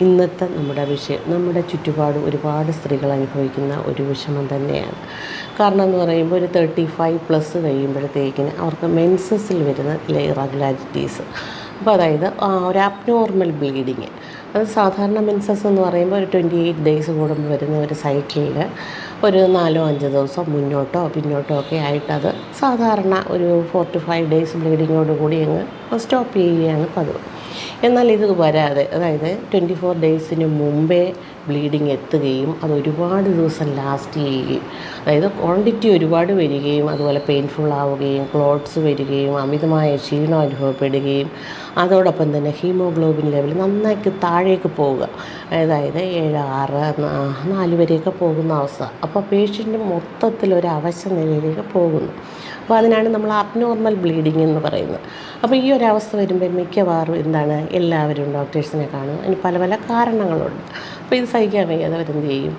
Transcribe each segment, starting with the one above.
ഇന്നത്തെ നമ്മുടെ വിഷയം നമ്മുടെ ചുറ്റുപാടും ഒരുപാട് സ്ത്രീകൾ അനുഭവിക്കുന്ന ഒരു വിഷമം തന്നെയാണ്. കാരണം എന്ന് പറയുമ്പോൾ ഒരു തേർട്ടി ഫൈവ് പ്ലസ് കഴിയുമ്പോഴത്തേക്കിന് അവർക്ക് മെൻസസിൽ വരുന്ന ഇറഗുലാരിറ്റീസ് അപ്പോൾ അതായത് ഒരു അബ്നോർമൽ ബ്ലീഡിങ് അത് സാധാരണ മെൻസസ് എന്ന് പറയുമ്പോൾ ഒരു ട്വന്റി എയ്റ്റ് ഡേയ്സ് കൂടുമ്പോൾ വരുന്ന ഒരു സൈക്കിളിൽ ഒരു നാലോ അഞ്ചോ ദിവസം മുന്നോട്ടോ പിന്നോട്ടോ ഒക്കെ ആയിട്ടത് സാധാരണ ഒരു ഫോർ ടു ഫൈവ് ഡേയ്സ് ബ്ലീഡിങ്ങോട് കൂടി അങ്ങ് സ്റ്റോപ്പ് ചെയ്യുകയാണ് പതിവ്. എന്നാൽ ഇത് വരാതെ അതായത് ട്വന്റി ഫോർ ഡേയ്സിന് മുമ്പേ ബ്ലീഡിങ് എത്തുകയും അത് ഒരുപാട് ദിവസം ലാസ്റ്റ് ചെയ്യുകയും അതായത് ക്വാണ്ടിറ്റി ഒരുപാട് വരികയും അതുപോലെ പെയിൻഫുൾ ആവുകയും ക്ലോട്ട്സ് വരികയും അമിതമായ ക്ഷീണം അനുഭവപ്പെടുകയും അതോടൊപ്പം തന്നെ ഹീമോഗ്ലോബിൻ ലെവൽ നന്നായിട്ട് താഴേക്ക് പോവുക. അതായത് ഏഴ് ആറ് നാല് വരെയൊക്കെ പോകുന്ന അവസ്ഥ. അപ്പോൾ പേഷ്യന്റ് അവശ നിലയിലേക്ക് പോകുന്നു. അപ്പോൾ അതിനാണ് നമ്മൾ അബ്നോർമൽ ബ്ലീഡിങ് എന്ന് പറയുന്നത്. അപ്പോൾ ഈ ഒരു അവസ്ഥ വരുമ്പോൾ മിക്കവാറും എന്താണ്? എല്ലാവരും ഡോക്ടേഴ്സിനെ കാണും. അതിന് പല പല കാരണങ്ങളുണ്ട്. അപ്പോൾ ഇത് സഹിക്കാൻ വയ്യാതെ അവരെന്ത് ചെയ്യും?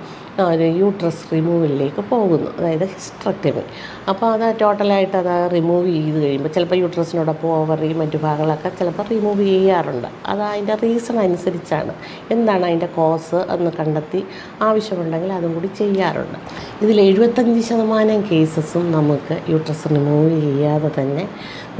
യൂട്രസ് റിമൂവലിലേക്ക് പോകുന്നു. അതായത് ഹിസ്ട്രക്ടമി അപ്പോൾ അത് ടോട്ടലായിട്ട് അത് റിമൂവ് ചെയ്ത് കഴിയുമ്പോൾ ചിലപ്പോൾ യൂട്രസിനോടൊപ്പം ഓവറി മറ്റു ഭാഗങ്ങളൊക്കെ ചിലപ്പോൾ റിമൂവ് ചെയ്യാറുണ്ട്. അത് അതിന്റെ റീസൺ അനുസരിച്ചാണ്. എന്താണ് അതിന്റെ കോസ് എന്ന് കണ്ടെത്തി ആവശ്യമുണ്ടെങ്കിൽ അതും കൂടി ചെയ്യാറുണ്ട്. ഇതിൽ എഴുപത്തഞ്ച് ശതമാനം കേസസും നമുക്ക് യൂട്രസ് റിമൂവ് ചെയ്യാതെ തന്നെ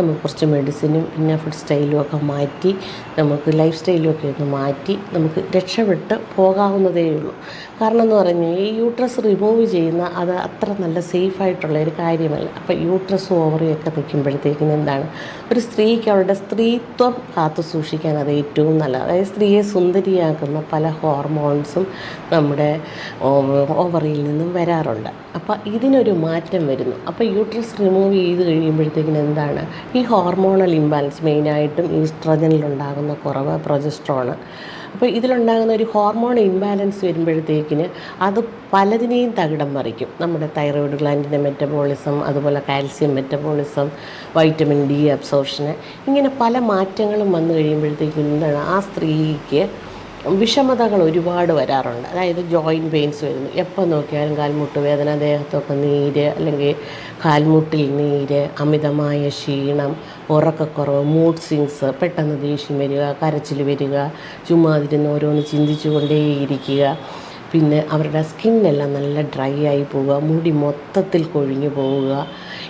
നമുക്ക് കുറച്ച് മെഡിസിനും പിന്നെ ഫുഡ് സ്റ്റൈലും ഒക്കെ മാറ്റി നമുക്ക് ലൈഫ് സ്റ്റൈലും ഒക്കെ ഒന്ന് മാറ്റി നമുക്ക് രക്ഷപ്പെട്ട് പോകാവുന്നതേ ഉള്ളൂ. കാരണം എന്ന് പറഞ്ഞാൽ ഈ യൂട്രസ് റിമൂവ് ചെയ്യുന്ന അത് അത്ര നല്ല സേഫായിട്ടുള്ള ഒരു കാര്യമല്ല. അപ്പോൾ യൂട്രസ് ഓവറിയൊക്കെ നിൽക്കുമ്പോഴത്തേക്കിന് എന്താണ്? ഒരു സ്ത്രീക്ക് അവളുടെ സ്ത്രീത്വം കാത്തു സൂക്ഷിക്കാൻ അത് ഏറ്റവും നല്ല അതായത് സ്ത്രീയെ സുന്ദരിയാക്കുന്ന പല ഹോർമോൺസും നമ്മുടെ ഓവറിയിൽ നിന്നും വരാറുണ്ട്. അപ്പോൾ ഇതിനൊരു മാറ്റം വരുന്നു. അപ്പോൾ യൂട്രസ് റിമൂവ് ചെയ്ത് കഴിയുമ്പോഴത്തേക്കിന് എന്താണ്? ഈ ഹോർമോണൽ ഇംബാലൻസ് മെയിനായിട്ടും ഈസ്ട്രജനിലുണ്ടാകുന്ന കുറവ് പ്രൊജസ്ട്രോണ് അപ്പോൾ ഇതിലുണ്ടാകുന്ന ഒരു ഹോർമോൺ ഇംബാലൻസ് വരുമ്പോഴത്തേക്കിന് അത് പലതിനെയും തകിടം മറിക്കും. നമ്മുടെ തൈറോയിഡ് ഗ്ലാൻഡിന്റെ മെറ്റബോളിസം അതുപോലെ കാൽസ്യം മെറ്റബോളിസം വൈറ്റമിൻ ഡി അബ്സോർഷന് ഇങ്ങനെ പല മാറ്റങ്ങളും വന്നു കഴിയുമ്പോഴത്തേക്കും എന്താണ്? ആ സ്ത്രീക്ക് വിഷമതകൾ ഒരുപാട് വരാറുണ്ട്. അതായത് ജോയിന്റ് പെയിൻസ് വരുന്നു. എപ്പോൾ നോക്കിയാലും കാൽമുട്ട് വേദന ദേഹത്തൊക്കെ നീര് അല്ലെങ്കിൽ കാൽമുട്ടിൽ നീര് അമിതമായ ക്ഷീണം ഉറക്കക്കുറവ് മൂഡ് സിങ്സ് പെട്ടെന്ന് ദേഷ്യം വരിക കരച്ചിൽ വരിക ചുമ്മാതിരുന്ന് ഓരോന്ന് ചിന്തിച്ചു കൊണ്ടേയിരിക്കുക പിന്നെ അവരുടെ സ്കിന്നെല്ലാം നല്ല ഡ്രൈ ആയി പോവുക മുടി മൊത്തത്തിൽ കൊഴിഞ്ഞു പോവുക.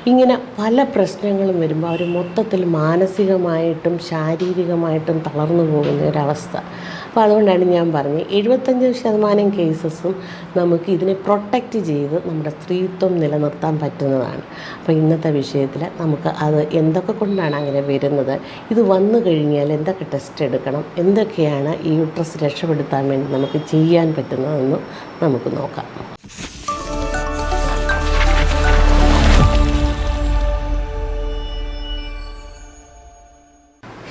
ഇങ്ങനെ പല പ്രശ്നങ്ങളും വരുമ്പോൾ അവർ മൊത്തത്തിൽ മാനസികമായിട്ടും ശാരീരികമായിട്ടും തളർന്നു പോകുന്ന ഒരവസ്ഥ. അപ്പോൾ അതുകൊണ്ടാണ് ഞാൻ പറഞ്ഞത് എഴുപത്തഞ്ച് ശതമാനം കേസസും നമുക്ക് ഇതിനെ പ്രൊട്ടക്റ്റ് ചെയ്ത് നമ്മുടെ സ്ത്രീത്വം നിലനിർത്താൻ പറ്റുന്നതാണ്. അപ്പോൾ ഇന്നത്തെ വിഷയത്തിൽ നമുക്ക് അത് എന്തൊക്കെ കൊണ്ടാണ് അങ്ങനെ വരുന്നത്? ഇത് വന്നു കഴിഞ്ഞാൽ എന്തൊക്കെ ടെസ്റ്റ് എടുക്കണം? എന്തൊക്കെയാണ് ഈ യൂട്രസ് രക്ഷപ്പെടുത്താൻ വേണ്ടി നമുക്ക് ചെയ്യാൻ പറ്റുന്നതെന്ന് നമുക്ക് നോക്കാം.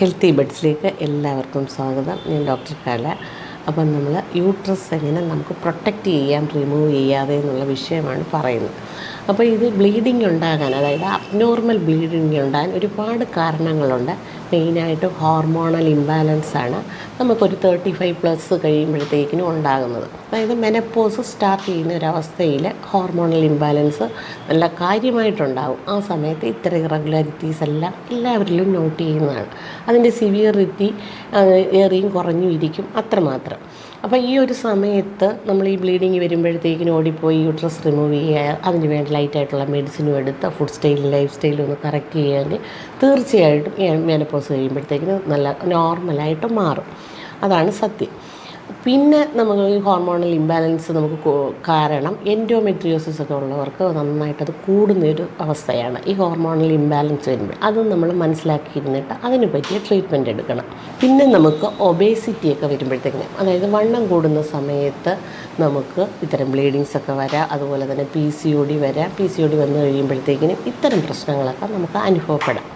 ഹെൽത്തി ബഡ്സിലേക്ക് എല്ലാവർക്കും സ്വാഗതം. ഞാൻ ഡോക്ടർ കല. അപ്പം നമ്മൾ യൂട്രസ് എങ്ങനെ നമുക്ക് പ്രൊട്ടക്റ്റ് ചെയ്യാം റിമൂവ് ചെയ്യാതെ എന്നുള്ള വിഷയമാണ് പറയുന്നത്. അപ്പോൾ ഇത് ബ്ലീഡിംഗ് ഉണ്ടാകാൻ അതായത് അബ്നോർമൽ ബ്ലീഡിംഗ് ഉണ്ടാകാൻ ഒരുപാട് കാരണങ്ങളുണ്ട്. മെയിനായിട്ട് ഹോർമോണൽ ഇംബാലൻസ് ആണ് നമുക്കൊരു തേർട്ടി ഫൈവ് പ്ലസ് കഴിയുമ്പോഴത്തേക്കിനും ഉണ്ടാകുന്നത്. അതായത് മെനപ്പോസ് സ്റ്റാർട്ട് ചെയ്യുന്ന ഒരവസ്ഥയിൽ ഹോർമോണൽ ഇംബാലൻസ് നല്ല കാര്യമായിട്ടുണ്ടാകും ആ സമയത്ത് ഇത്തരം ഇറഗുലാരിറ്റീസ് എല്ലാം എല്ലാവരിലും നോട്ട് ചെയ്യുന്നതാണ്. അതിന്റെ സിവിയറിറ്റി ഏറിയും കുറഞ്ഞും ഇരിക്കും. അത്രമാത്രം. അപ്പോൾ ഈ ഒരു സമയത്ത് നമ്മൾ ഈ ബ്ലീഡിങ് വരുമ്പോഴത്തേക്കിനും ഓടിപ്പോയി യൂട്രസ് റിമൂവ് ചെയ്യുക അതിന് വേണ്ടി ലൈറ്റായിട്ടുള്ള മെഡിസിനും എടുത്ത് ഫുഡ് സ്റ്റൈലും ലൈഫ് സ്റ്റൈലും ഒന്ന് കറക്റ്റ് ചെയ്യുകയാണെങ്കിൽ തീർച്ചയായിട്ടും മെനപ്പോസ് കഴിയുമ്പോഴത്തേക്കിനും നല്ല നോർമലായിട്ട് മാറും. അതാണ് സത്യം. പിന്നെ നമുക്ക് ഈ ഹോർമോണൽ ഇംബാലൻസ് നമുക്ക് കാരണം എൻഡോമെട്രിയോസിസ് ഒക്കെ ഉള്ളവർക്ക് നന്നായിട്ടത് കൂടുന്നൊരു അവസ്ഥയാണ്. ഈ ഹോർമോണൽ ഇംബാലൻസ് വരുമ്പോൾ അത് നമ്മൾ മനസ്സിലാക്കിയിരുന്നിട്ട് അതിന് പറ്റിയ ട്രീറ്റ്മെന്റ് എടുക്കണം. പിന്നെ നമുക്ക് ഒബേസിറ്റി ഒക്കെ വരുമ്പോഴത്തേക്കിനും അതായത് വണ്ണം കൂടുന്ന സമയത്ത് നമുക്ക് ഇത്തരം ബ്ലീഡിങ്സ് ഒക്കെ വരാം അതുപോലെ തന്നെ പി സി ഒ ഡി വരാം. പി സി ഒ ഡി വന്നു കഴിയുമ്പോഴത്തേക്കിനും ഇത്തരം പ്രശ്നങ്ങളൊക്കെ നമുക്ക് അനുഭവപ്പെടാം.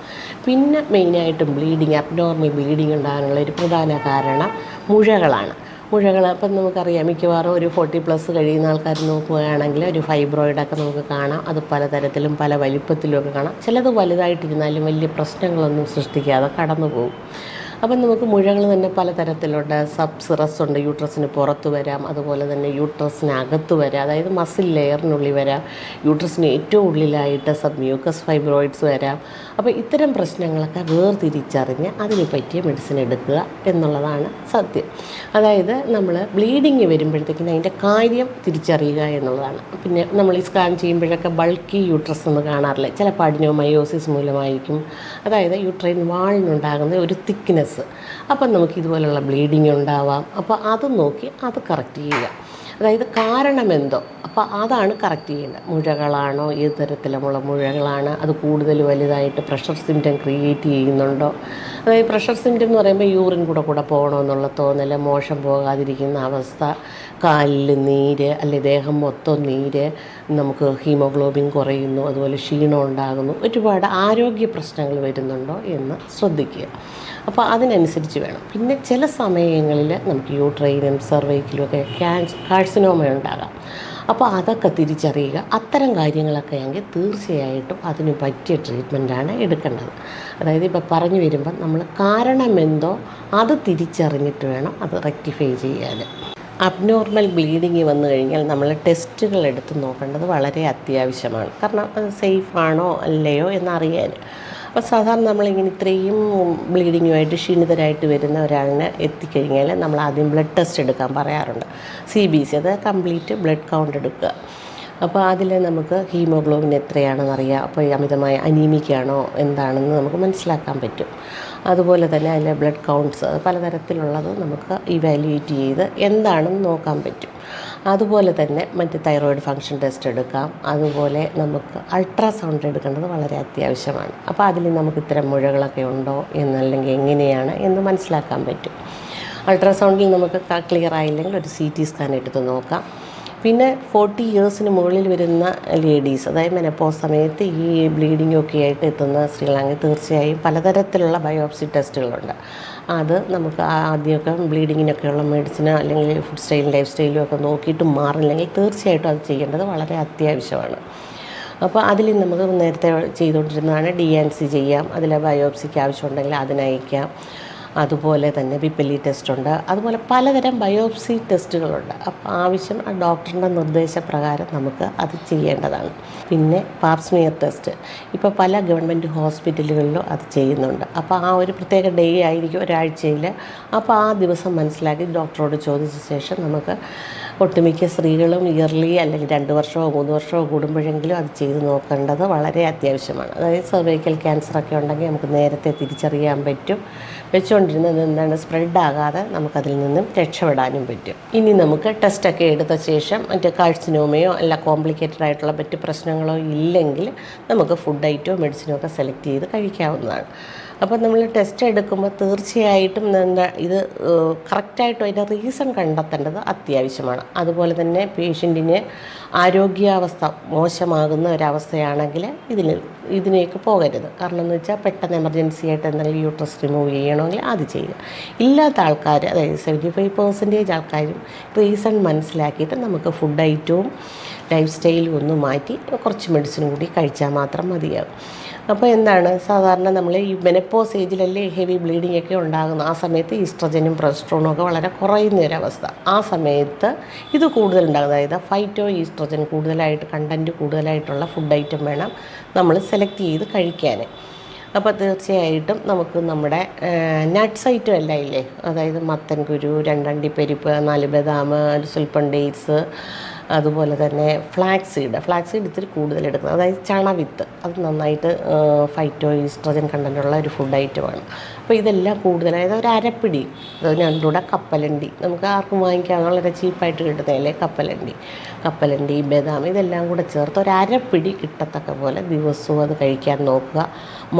പിന്നെ മെയിനായിട്ടും ബ്ലീഡിങ് അബ്നോർമൽ ബ്ലീഡിങ് ഉണ്ടാകാനുള്ള ഒരു പ്രധാന കാരണം മുഴകളാണ്. മുഴകൾ ഇപ്പം നമുക്കറിയാം മിക്കവാറും ഒരു ഫോർട്ടി പ്ലസ് കഴിയുന്ന ആൾക്കാർ നോക്കുകയാണെങ്കിൽ ഒരു ഫൈബ്രോയിഡൊക്കെ നമുക്ക് കാണാം. അത് പലതരത്തിലും പല വലിപ്പത്തിലും ഒക്കെ കാണാം. ചിലത് വലുതായിട്ടിരുന്നാലും വലിയ പ്രശ്നങ്ങളൊന്നും സൃഷ്ടിക്കാതെ കടന്നു പോകും. അപ്പം നമുക്ക് മുഴകൾ തന്നെ പലതരത്തിലുണ്ട്. സബ് സിറസ് ഉണ്ട് യൂട്രസിന് പുറത്ത് വരാം. അതുപോലെ തന്നെ യൂട്രസിനകത്ത് വരാം. അതായത് മസിൽ ലെയറിനുള്ളിൽ വരാം. യൂട്രസിന് ഏറ്റവും ഉള്ളിലായിട്ട് സബ് മ്യൂക്കസ് ഫൈബ്രോയിഡ്സ് വരാം. അപ്പോൾ ഇത്തരം പ്രശ്നങ്ങളൊക്കെ വേർതിരിച്ചറിഞ്ഞ് അതിന് പറ്റിയ മെഡിസിൻ എടുക്കുക എന്നുള്ളതാണ് സത്യം. അതായത് നമ്മൾ ബ്ലീഡിങ് വരുമ്പോഴത്തേക്കിന് അതിന്റെ കാര്യം തിരിച്ചറിയുക എന്നുള്ളതാണ്. പിന്നെ നമ്മൾ ഈ സ്കാൻ ചെയ്യുമ്പോഴൊക്കെ ബൾക്കി യൂട്രസ് എന്ന് കാണാറില്ല? ചില അഡിനോമയോസിസ് മൂലമായിരിക്കും. അതായത് യൂട്രൈൻ വാളിനുണ്ടാകുന്ന ഒരു തിക്നെസ് അപ്പം നമുക്ക് ഇതുപോലുള്ള ബ്ലീഡിങ് ഉണ്ടാവാം. അപ്പോൾ അത് നോക്കി അത് കറക്റ്റ് ചെയ്യുക. അതായത് കാരണമെന്തോ. അപ്പോൾ അതാണ് കറക്റ്റ് ചെയ്യേണ്ടത് മുഴകളാണോ ഏത് തരത്തിലുള്ള മുഴകളാണ്? അത് കൂടുതൽ വലുതായിട്ട് പ്രഷർ സിംറ്റം ക്രിയേറ്റ് ചെയ്യുന്നുണ്ടോ? അതായത് പ്രഷർ സിംറ്റം എന്ന് പറയുമ്പോൾ യൂറിൻ കൂടെ കൂടെ പോകണമെന്നുള്ള തോന്നൽ മോശം പോകാതിരിക്കുന്ന അവസ്ഥ കാലിൽ നീര് അല്ലെ ദേഹം മൊത്തം നീര് നമുക്ക് ഹീമോഗ്ലോബിൻ കുറയുന്നു അതുപോലെ ക്ഷീണം ഉണ്ടാകുന്നു ഒരുപാട് ആരോഗ്യ പ്രശ്നങ്ങൾ വരുന്നുണ്ടോ എന്ന് ശ്രദ്ധിക്കുക. അപ്പോൾ അതിനനുസരിച്ച് വേണം. പിന്നെ ചില സമയങ്ങളിൽ നമുക്ക് യൂട്രൈനും സെർവൈക്കിലും ഒക്കെ ക്യാൻസ് കാഴ്സിനോമ ഉണ്ടാകാം. അപ്പോൾ അതൊക്കെ തിരിച്ചറിയുക. അത്തരം കാര്യങ്ങളൊക്കെ എങ്കിൽ തീർച്ചയായിട്ടും അതിന് പറ്റിയ ട്രീറ്റ്മെന്റാണ് എടുക്കേണ്ടത്. അതായത് ഇപ്പോൾ പറഞ്ഞു വരുമ്പം നമ്മൾ കാരണമെന്തോ അത് തിരിച്ചറിഞ്ഞിട്ട് വേണം അത് റെക്ടിഫൈ ചെയ്യാൻ അബ്നോർമൽ ബ്ലീഡിങ് വന്നു കഴിഞ്ഞാൽ നമ്മൾ ടെസ്റ്റുകൾ എടുത്ത് നോക്കേണ്ടത് വളരെ അത്യാവശ്യമാണ്. കാരണം അത് സേഫ് ആണോ അല്ലയോ എന്നറിയാൻ അപ്പോൾ സാധാരണ നമ്മളിങ്ങനെ ഇത്രയും ബ്ലീഡിങ്ങുമായിട്ട് ക്ഷീണിതരായിട്ട് വരുന്ന ഒരാളിനെ എത്തിക്കഴിഞ്ഞാൽ നമ്മൾ ആദ്യം ബ്ലഡ് ടെസ്റ്റ് എടുക്കാൻ പറയാറുണ്ട്. സി ബി സി അത് കംപ്ലീറ്റ് ബ്ലഡ് കൗണ്ട് എടുക്കുക. അപ്പോൾ അതിൽ നമുക്ക് ഹീമോഗ്ലോബിൻ എത്രയാണെന്ന് അറിയാം അപ്പോൾ അമിതമായ അനീമിക്കാണോ എന്താണെന്ന് നമുക്ക് മനസ്സിലാക്കാൻ പറ്റും. അതുപോലെ തന്നെ അതിലെ ബ്ലഡ് കൗണ്ട്സ് പലതരത്തിലുള്ളത് നമുക്ക് ഇവാലുവേറ്റ് ചെയ്ത് എന്താണെന്ന് നോക്കാൻ പറ്റും. അതുപോലെ തന്നെ മറ്റ് തൈറോയിഡ് ഫങ്ഷൻ ടെസ്റ്റ് എടുക്കാം. അതുപോലെ നമുക്ക് അൾട്രാസൗണ്ട് എടുക്കേണ്ടത് വളരെ അത്യാവശ്യമാണ്. അപ്പോൾ അതിൽ നമുക്ക് ഇത്തരം മുഴകളൊക്കെ ഉണ്ടോ എന്നല്ലെങ്കിൽ എങ്ങനെയാണ് എന്ന് മനസ്സിലാക്കാൻ പറ്റും. അൾട്രാസൗണ്ടിൽ നമുക്ക് ക്ലിയർ ആയില്ലെങ്കിൽ ഒരു സി ടി സ്കാൻ എടുത്ത് നോക്കാം. പിന്നെ ഫോർട്ടി ഇയേഴ്സിന് മുകളിൽ വരുന്ന ലേഡീസ് അതായത് മെനപ്പോസ് സമയത്ത് ഈ ബ്ലീഡിംഗ് ഒക്കെ ആയിട്ട് എത്തുന്ന സ്ത്രീകളാണെങ്കിൽ തീർച്ചയായും പലതരത്തിലുള്ള ബയോപ്സി ടെസ്റ്റുകളുണ്ട് അത് നമുക്ക് ആദ്യമൊക്കെ ബ്ലീഡിങ്ങിനൊക്കെയുള്ള മെഡിസിന് അല്ലെങ്കിൽ ഫുഡ് സ്റ്റൈലും ലൈഫ് സ്റ്റൈലും ഒക്കെ നോക്കിയിട്ട് മാറില്ലെങ്കിൽ തീർച്ചയായിട്ടും അത് ചെയ്യേണ്ടത് വളരെ അത്യാവശ്യമാണ്. അപ്പോൾ അതിൽ നമുക്ക് നേരത്തെ ചെയ്തുകൊണ്ടിരുന്നതാണ് ഡി എൻ സി ചെയ്യാം. അതിലെ ബയോപ്സിക്ക് ആവശ്യമുണ്ടെങ്കിൽ അതിനയക്കാം അതുപോലെ തന്നെ പിപ്പലി ടെസ്റ്റ് ഉണ്ട് അതുപോലെ പലതരം ബയോപ്സി ടെസ്റ്റുകളുണ്ട്. അപ്പോൾ ആവശ്യം ആ ഡോക്ടറിന്റെ നിർദ്ദേശപ്രകാരം നമുക്ക് അത് ചെയ്യേണ്ടതാണ്. പിന്നെ പാപ്സ്മിയർ ടെസ്റ്റ്. ഇപ്പോൾ പല ഗവൺമെന്റ് ഹോസ്പിറ്റലുകളിലും അത് ചെയ്യുന്നുണ്ട്. അപ്പോൾ ആ ഒരു പ്രത്യേക ഡേ ആയിരിക്കും ഒരാഴ്ചയിൽ അപ്പോൾ ആ ദിവസം മനസ്സിലാക്കി ഡോക്ടറോട് ചോദിച്ച ശേഷം നമുക്ക് ഒട്ടുമിക്ക സ്ത്രീകളും ഇയർലി അല്ലെങ്കിൽ രണ്ട് വർഷമോ മൂന്ന് വർഷമോ കൂടുമ്പോഴെങ്കിലും അത് ചെയ്ത് നോക്കേണ്ടത് വളരെ അത്യാവശ്യമാണ്. അതായത് സെർവൈക്കൽ ക്യാൻസറൊക്കെ ഉണ്ടെങ്കിൽ നമുക്ക് നേരത്തെ തിരിച്ചറിയാൻ പറ്റും. വെച്ചുകൊണ്ടിരുന്നത് എന്താണ്? സ്പ്രെഡ് ആകാതെ നമുക്കതിൽ നിന്നും രക്ഷപ്പെടാനും പറ്റും. ഇനി നമുക്ക് ടെസ്റ്റൊക്കെ എടുത്ത ശേഷം മറ്റേ കാഴ്ചനോമയോ അല്ല കോംപ്ലിക്കേറ്റഡ് ആയിട്ടുള്ള മറ്റ് പ്രശ്നങ്ങളോ ഇല്ലെങ്കിൽ നമുക്ക് ഫുഡ് ഐറ്റമോ മെഡിസിനോ ഒക്കെ സെലക്ട് ചെയ്ത് കഴിക്കാവുന്നതാണ്. അപ്പോൾ നമ്മൾ ടെസ്റ്റ് എടുക്കുമ്പോൾ തീർച്ചയായിട്ടും എന്താ ഇത് കറക്റ്റായിട്ടും അതിന്റെ റീസൺ കണ്ടെത്തേണ്ടത് അത്യാവശ്യമാണ്. അതുപോലെ തന്നെ പേഷ്യന്റിന് ആരോഗ്യാവസ്ഥ മോശമാകുന്ന ഒരവസ്ഥയാണെങ്കിൽ ഇതിന് ഇതിനേക്ക് പോകരുത്. കാരണം എന്ന് വെച്ചാൽ പെട്ടെന്ന് എമർജൻസി ആയിട്ട് എന്തെങ്കിലും യൂട്രസ് റിമൂവ് ചെയ്യണമെങ്കിൽ അത് ചെയ്യുക. ഇല്ലാത്ത ആൾക്കാർ അതായത് സെവന്റി ഫൈവ് പെർസെന്റേജ് ആൾക്കാരും റീസൺ മനസ്സിലാക്കിയിട്ട് നമുക്ക് ഫുഡ് ഐറ്റവും ലൈഫ് സ്റ്റൈലും ഒന്ന് മാറ്റി കുറച്ച് മെഡിസിൻ കൂടി കഴിച്ചാൽ മാത്രം മതിയാകും. അപ്പോൾ എന്താണ്? സാധാരണ നമ്മൾ ഈ മെനപ്പോസ് ഏജിലല്ലേ ഹെവി ബ്ലീഡിംഗ് ഒക്കെ ഉണ്ടാകുന്നത്? ആ സമയത്ത് ഈസ്ട്രജനും പ്രസ്ട്രോണും ഒക്കെ വളരെ കുറയുന്ന ഒരവസ്ഥ. ആ സമയത്ത് ഇത് കൂടുതലുണ്ടാകും അതായത് ഫൈറ്റോ ഈസ്ട്രജൻ കൂടുതലായിട്ട് കണ്ടന്റ് കൂടുതലായിട്ടുള്ള ഫുഡ് ഐറ്റം വേണം നമ്മൾ സെലക്ട് ചെയ്ത് കഴിക്കാൻ. അപ്പോൾ തീർച്ചയായിട്ടും നമുക്ക് നമ്മുടെ നട്ട്സ് ഐറ്റം എല്ലാം ഇല്ലേ? അതായത് മത്തൻ കുരു രണ്ടണ്ടി പരിപ്പ് നാല് ബദാം സ്വല്പം ഡേറ്റ്സ് അതുപോലെ തന്നെ ഫ്ലാക്സ് സീഡ് ഫ്ലാക്സ് സീഡ് ഇത്തിരി കൂടുതൽ എടുക്കുന്നത്. അതായത് ചണവിത്ത് അത് നന്നായിട്ട് ഫൈറ്റോ ഈസ്ട്രജൻ കണ്ടന്റുള്ള ഒരു ഫുഡ് ഐറ്റമാണ് അപ്പോൾ ഇതെല്ലാം കൂടുതൽ. അതായത് ഒരു അരപ്പിടി. കൂടെ കപ്പലണ്ടി. നമുക്ക് ആർക്കും വാങ്ങിക്കാൻ വളരെ ചീപ്പായിട്ട് കിട്ടുന്നതല്ലേ കപ്പലണ്ടി. കപ്പലണ്ടി ബദാം ഇതെല്ലാം കൂടെ ചേർത്ത് ഒരു അരപ്പിടി കിട്ടത്തക്ക പോലെ ദിവസവും അത് കഴിക്കാൻ നോക്കുക.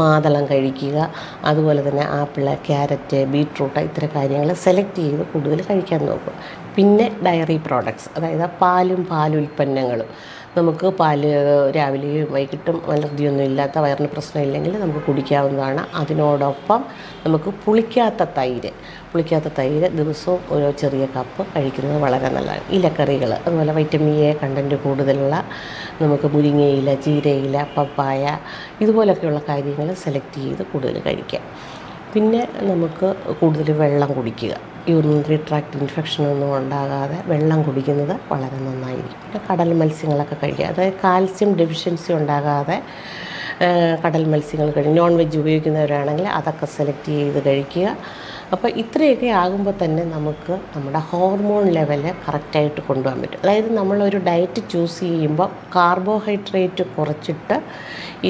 മാതളം കഴിക്കുക. അതുപോലെ തന്നെ ആപ്പിൾ ക്യാരറ്റ് ബീട്രൂട്ട് ഇത്തരം കാര്യങ്ങൾ സെലക്ട് ചെയ്ത് കൂടുതൽ കഴിക്കാൻ നോക്കുക. പിന്നെ ഡയറി പ്രോഡക്ട്സ് അതായത് പാലും പാലുൽപ്പന്നങ്ങളും നമുക്ക് പാൽ രാവിലെയും വൈകിട്ടും അലർജിയൊന്നും ഇല്ലാത്ത വയറിന് പ്രശ്നമില്ലെങ്കിൽ നമുക്ക് കുടിക്കാവുന്നതാണ്. അതിനോടൊപ്പം നമുക്ക് പുളിക്കാത്ത തൈര് പുളിക്കാത്ത തൈര് ദിവസവും ഓരോ ചെറിയ കപ്പ് കഴിക്കുന്നത് വളരെ നല്ലതാണ്. ഇലക്കറികൾ അതുപോലെ വൈറ്റമിൻ എ കണ്ടന്റ് കൂടുതലുള്ള നമുക്ക് മുരിങ്ങയില ചീരയില പപ്പായ ഇതുപോലൊക്കെയുള്ള കാര്യങ്ങൾ സെലക്ട് ചെയ്ത് കൂടുതൽ കഴിക്കാം. പിന്നെ നമുക്ക് കൂടുതൽ വെള്ളം കുടിക്കുക. യൂറിനറി ട്രാക്ട് ഇൻഫെക്ഷൻ ഒന്നും ഉണ്ടാകാതെ വെള്ളം കുടിക്കുന്നത് വളരെ നന്നായിരിക്കും. പിന്നെ കടൽ മത്സ്യങ്ങളൊക്കെ കഴിക്കുക. അതായത് കാൽസ്യം ഡെഫിഷ്യൻസി ഉണ്ടാകാതെ കടൽ മത്സ്യങ്ങൾ കഴിക്കും നോൺ വെജ് ഉപയോഗിക്കുന്നവരാണെങ്കിൽ അതൊക്കെ സെലക്ട് ചെയ്ത് കഴിക്കുക. അപ്പോൾ ഇത്രയൊക്കെ ആകുമ്പോൾ തന്നെ നമുക്ക് നമ്മുടെ ഹോർമോൺ ലെവൽ കറക്റ്റായിട്ട് കൊണ്ടുപോകാൻ പറ്റും. അതായത് നമ്മളൊരു ഡയറ്റ് ചൂസ് ചെയ്യുമ്പോൾ കാർബോഹൈഡ്രേറ്റ് കുറച്ചിട്ട്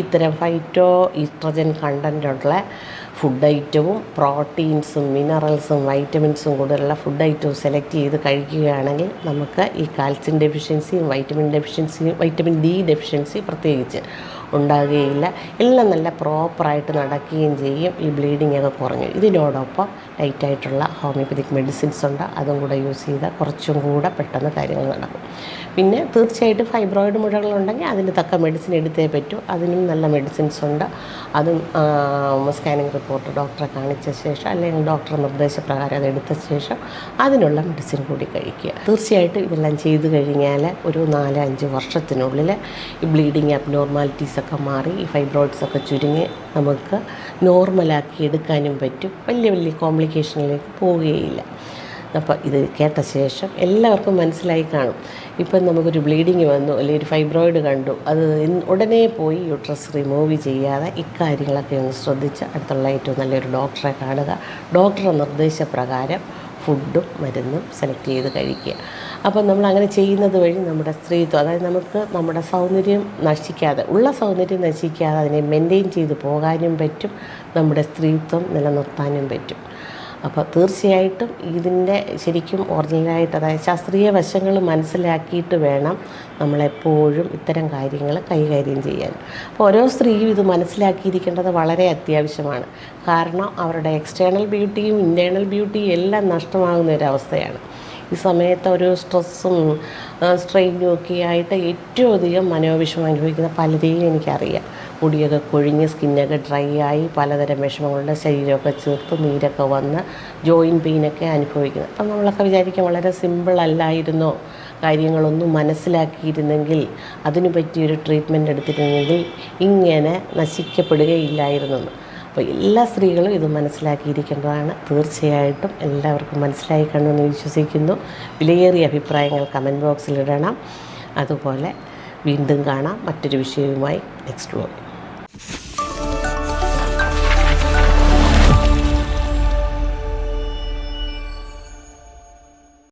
ഇത്തരം ഫൈറ്റോ ഈസ്ട്രജൻ കണ്ടന്റുള്ള ഫുഡ് ഐറ്റവും പ്രോട്ടീൻസും മിനറൽസും വൈറ്റമിൻസും കൂടുതലുള്ള ഫുഡ് ഐറ്റവും സെലക്ട് ചെയ്ത് കഴിക്കുകയാണെങ്കിൽ നമുക്ക് ഈ കാൽസ്യം ഡെഫിഷ്യൻസിയും വൈറ്റമിൻ ഡെഫിഷ്യൻസിയും വൈറ്റമിൻ ഡി ഡെഫിഷ്യൻസി പ്രത്യേകിച്ച് ഉണ്ടാകുകയില്ല. എല്ലാം നല്ല പ്രോപ്പറായിട്ട് നടക്കുകയും ചെയ്യും. ഈ ബ്ലീഡിംഗ് ഒക്കെ കുറഞ്ഞു. ഇതിനോടൊപ്പം ലൈറ്റായിട്ടുള്ള ഹോമിയോപ്പതിക് മെഡിസിൻസ് ഉണ്ട് അതും കൂടെ യൂസ് ചെയ്താൽ കുറച്ചും കൂടെ പെട്ടെന്ന് കാര്യങ്ങൾ നടക്കും. പിന്നെ തീർച്ചയായിട്ടും ഫൈബ്രോയിഡ് മുഴകളുണ്ടെങ്കിൽ അതിന് തക്ക മെഡിസിൻ എടുത്തേ പറ്റൂ. അതിനും നല്ല മെഡിസിൻസ് ഉണ്ട് അതും സ്കാനിങ് റിപ്പോർട്ട് ഡോക്ടറെ കാണിച്ച ശേഷം അല്ലെങ്കിൽ ഡോക്ടർ നിർദ്ദേശപ്രകാരം അത് എടുത്ത ശേഷം അതിനുള്ള മെഡിസിൻ കൂടി കഴിക്കുക. തീർച്ചയായിട്ടും ഇതെല്ലാം ചെയ്തു കഴിഞ്ഞാൽ ഒരു നാല് അഞ്ച് വർഷത്തിനുള്ളിൽ ഈ ബ്ലീഡിങ് അബ്നോർമാലിറ്റീസ് ഒക്കെ മാറി ഈ ഫൈബ്രോയിഡ്സ് ഒക്കെ ചുരുങ്ങി നമുക്ക് നോർമലാക്കി എടുക്കാനും പറ്റും. വലിയ വലിയ കോംപ്ലിക്കേഷനിലേക്ക് പോവുകയില്ല. അപ്പോൾ ഇത് കേട്ട ശേഷം എല്ലാവർക്കും മനസ്സിലായി കാണും. ഇപ്പം നമുക്കൊരു ബ്ലീഡിങ് വന്നു അല്ലെങ്കിൽ ഒരു ഫൈബ്രോയിഡ് കണ്ടു അത് ഉടനെ പോയി യൂട്രസ് റിമൂവ് ചെയ്യാതെ ഇക്കാര്യങ്ങളൊക്കെ ഒന്ന് ശ്രദ്ധിച്ച് അടുത്തുള്ള ഏറ്റവും നല്ലൊരു ഡോക്ടറെ കാണുക. ഡോക്ടറുടെ നിർദ്ദേശപ്രകാരം ഫുഡും മരുന്നും സെലക്ട് ചെയ്ത് കഴിക്കുക. അപ്പം നമ്മൾ അങ്ങനെ ചെയ്യുന്നത് വഴി നമ്മുടെ സ്ത്രീത്വം അതായത് നമുക്ക് നമ്മുടെ സൗന്ദര്യം നശിക്കാതെ ഉള്ള സൗന്ദര്യം നശിക്കാതെ അതിനെ മെയിന്റെയിൻ ചെയ്ത് പോകാനും പറ്റും നമ്മുടെ സ്ത്രീത്വം നിലനിർത്താനും പറ്റും. അപ്പോൾ തീർച്ചയായിട്ടും ഇതിന്റെ ശരിക്കും ഒറിജിനലായിട്ട് അതായത് ശാസ്ത്രീയ വശങ്ങൾ മനസ്സിലാക്കിയിട്ട് വേണം നമ്മളെപ്പോഴും ഇത്തരം കാര്യങ്ങൾ കൈകാര്യം ചെയ്യാൻ. അപ്പോൾ ഓരോ സ്ത്രീയും ഇത് മനസ്സിലാക്കിയിരിക്കേണ്ടത് വളരെ അത്യാവശ്യമാണ്. കാരണം അവരുടെ എക്സ്റ്റേണൽ ബ്യൂട്ടിയും ഇന്റേണൽ ബ്യൂട്ടിയും എല്ലാം നഷ്ടമാകുന്ന ഒരവസ്ഥയാണ് ഈ സമയത്ത് ഒരു സ്ട്രെസ്സും സ്ട്രെയിനും ഒക്കെ ആയിട്ട് ഏറ്റവും അധികം മനോവിഷമം അനുഭവിക്കുന്ന പലരെയും എനിക്കറിയാം. മുടിയൊക്കെ കൊഴിഞ്ഞ് സ്കിന്നൊക്കെ ഡ്രൈ ആയി പലതരം വിഷമങ്ങളുടെ ശരീരമൊക്കെ ചേർത്ത് നീരൊക്കെ വന്ന് ജോയിൻ പെയിനൊക്കെ അനുഭവിക്കുന്നത്. അപ്പം നമ്മളൊക്കെ വിചാരിക്കും വളരെ സിമ്പിൾ അല്ലായിരുന്നോ? കാര്യങ്ങളൊന്നും മനസ്സിലാക്കിയിരുന്നെങ്കിൽ അതിനു പറ്റിയൊരു ട്രീറ്റ്മെന്റ് എടുത്തിരുന്നെങ്കിൽ ഇങ്ങനെ നശിക്കപ്പെടുകയില്ലായിരുന്നു. അപ്പോൾ എല്ലാ സ്ത്രീകളും ഇത് മനസ്സിലാക്കിയിരിക്കേണ്ടതാണ്. തീർച്ചയായിട്ടും എല്ലാവർക്കും മനസ്സിലായി കാണുമെന്ന് വിശ്വസിക്കുന്നു. വിലയേറിയ അഭിപ്രായങ്ങൾ കമന്റ് ബോക്സിൽ ഇടണം. അതുപോലെ വീണ്ടും കാണാം. മറ്റൊരു വിഷയവുമായി നെക്സ്റ്റ് വ്ലോഗ്